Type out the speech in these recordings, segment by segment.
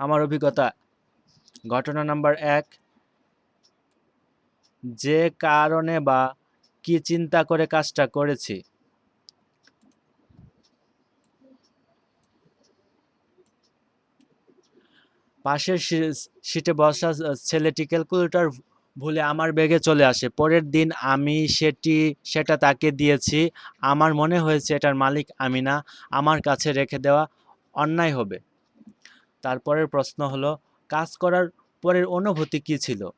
আমার অভিজ্ঞতা। ঘটনা নাম্বার এক, যে কারণে বা কি চিন্তা করে কাজটা করেছি। পাশের সিটে বসা ছেলেটি ক্যালকুলেটর ভুলে আমার ব্যাগে চলে আসে। পরের দিন আমি সেটি, সেটা তাকে দিয়েছি। আমার মনে হয়েছে এটার মালিক আমি না। আমার কাছে রেখে দেওয়া অন্যায় হবে। তারপরের প্রশ্ন হলো, কাজ করার পরের অনুভূতি কি ছিল?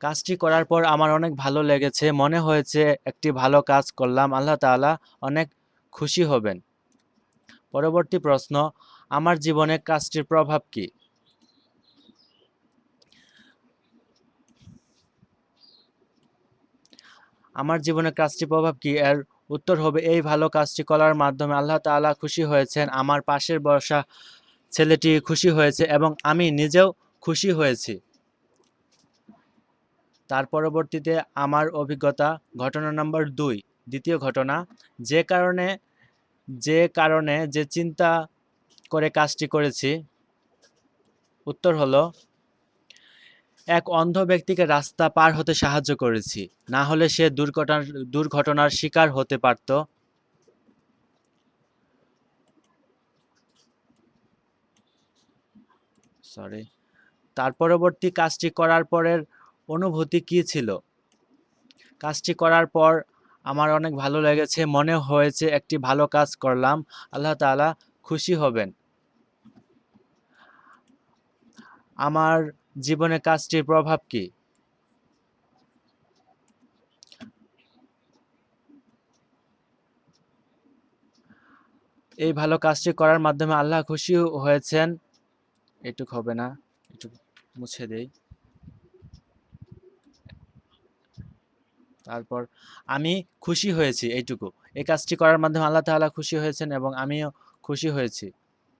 কাজটি করার পর আমার অনেক ভালো লেগেছে, মনে হয়েছে একটি ভালো কাজ করলাম, আল্লাহ তাআলা অনেক খুশি হবেন। পরবর্তী প্রশ্ন, আমার জীবনে কাজটির প্রভাব কি? আমার জীবনে কাজটির প্রভাব কি? এর উত্তর হবে, এই ভালো কাজটি করার মাধ্যমে আল্লাহ তাআলা খুশি হয়েছেন, আমার পাশের বসা ছেলেটি খুশি হয়েছে এবং আমি নিজেও খুশি হয়েছি। তার পরবর্তীতে আমার অভিজ্ঞতা, ঘটনা নম্বর দুই, দ্বিতীয় ঘটনা, যে কারণে যে কারণে যে চিন্তা করে কাজটি করেছি, উত্তর হলো এক অন্ধ ব্যক্তিকে রাস্তা পার হতে সাহায্য করেছি। না হলে সে দুর্ঘটনার দুর্ঘটনার শিকার হতে পারত। সরি তার পরবর্তী কাজটি করার পরের অনুভূতি কি ছিল? কাজটি করার পর আমার অনেক ভালো লেগেছে, মনে হয়েছে একটি ভালো কাজ করলাম। আল্লাহ তাআলা খুশি হবেন। আমার জীবনে কাজটির প্রভাব কি? এই ভালো কাজটি করার মাধ্যমে আল্লাহ খুশি হয়েছেন। এটুক হবে না একটু মুছে দেই। তারপর, আমি খুশি হয়েছি, এইটুকু। এই কাজটি করার মাধ্যমে আল্লাহ তাআলা খুশি হয়েছেন এবং আমিও খুশি হয়েছি।